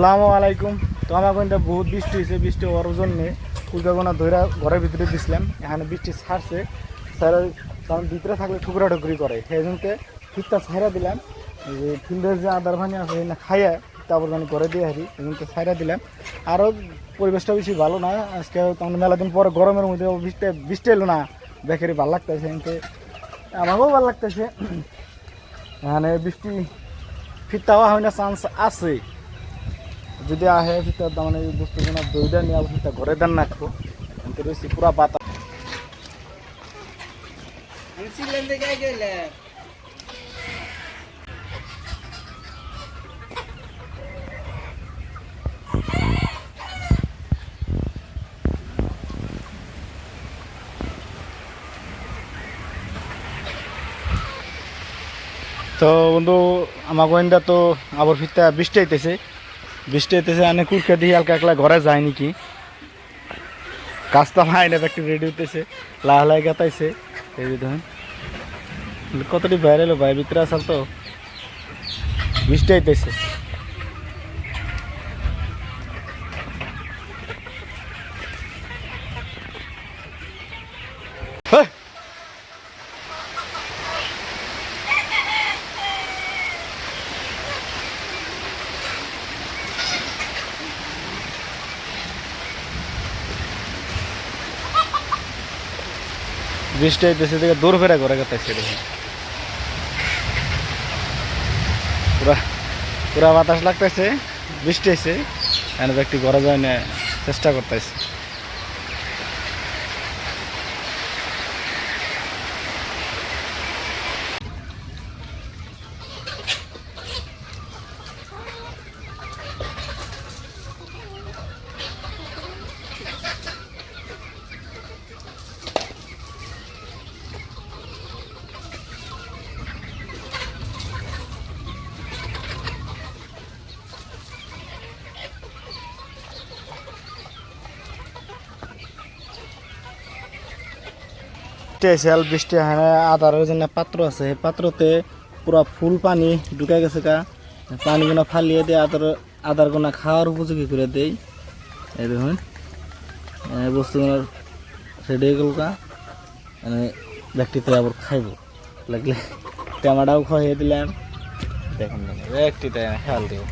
সালামু আলাইকুম। তো আমার কিন্তু বহুত বৃষ্টি হয়েছে, বৃষ্টি হওয়ার জন্যে ফুলকাগোনা ধরে ঘরের ভিতরে দিছিলাম, এখানে বৃষ্টি ছাড়ছে। ছাড়ার কারণ ভিতরে থাকলে ঠুকরা ঠুকরি করে, সেই জন্য ফিটটা ছাইরা দিলাম। যে ফিল্ডের যে আদার ভানি আছে না খাইয়া তারপর মানে ঘরে দিয়ে হারি এই জন্য ছাইরা দিলাম। আরও পরিবেশটা বেশি ভালো না, আজকে তখন মেলা দিন পরে গরমের মধ্যে বৃষ্টি বৃষ্টি এলো না, দেখে ভালো লাগতেছে কিন্তু আমাকেও ভালো লাগতেছে। এখানে বৃষ্টি ফিরতাওয়া হয় না, চান্স আছে। যদি আহে সেটা তার মানে এই বস্তুগুলো দইটা নিয়ে সেটা ঘরে দেন রাখব কিন্তু রয়েছে পুরা গেলে তো বন্ধু আমার গোয়েন্দা তো আবার ফিরতে বৃষ্টি আইতেছে বৃষ্টি হইতেছে কুরকে দিয়ে হালকা একলা ঘরে যায় নাকি? কাজটা ভাই না একটু রেডি হইতেছে, লাহ লাই গাতাইছে। এই ধরেন কতটি বাইরে এলো ভাই ভিতরে আসাল তো। বৃষ্টি আইতেছে বৃষ্টি হইতেছে দেখে দূর ফেরা করে কাটাইছে দেখে। পুরা পুরা বাতাস লাগতেছে, বৃষ্টি হয়েছে এনে একটি ঘরে যায় না চেষ্টা করতেছে। বৃষ্টি আর বৃষ্টি হ্যাঁ আদারের জন্য পাত্র আছে। সেই পাত্রতে পুরা ফুল পানি ঢুকে গেছে কা পানিগুলো ফালিয়ে দিয়ে আদার আদার গোনা খাওয়ার উপযোগী করে দেই। এই দেখুন বস্তুগুলো রেডি হয়ে গেল কা মানে ব্যক্তিতে আবার খাইব। লাগলে টেমাটাও খাইয়ে দিলাম। দেখুন ব্যক্তিতে খেয়াল দিব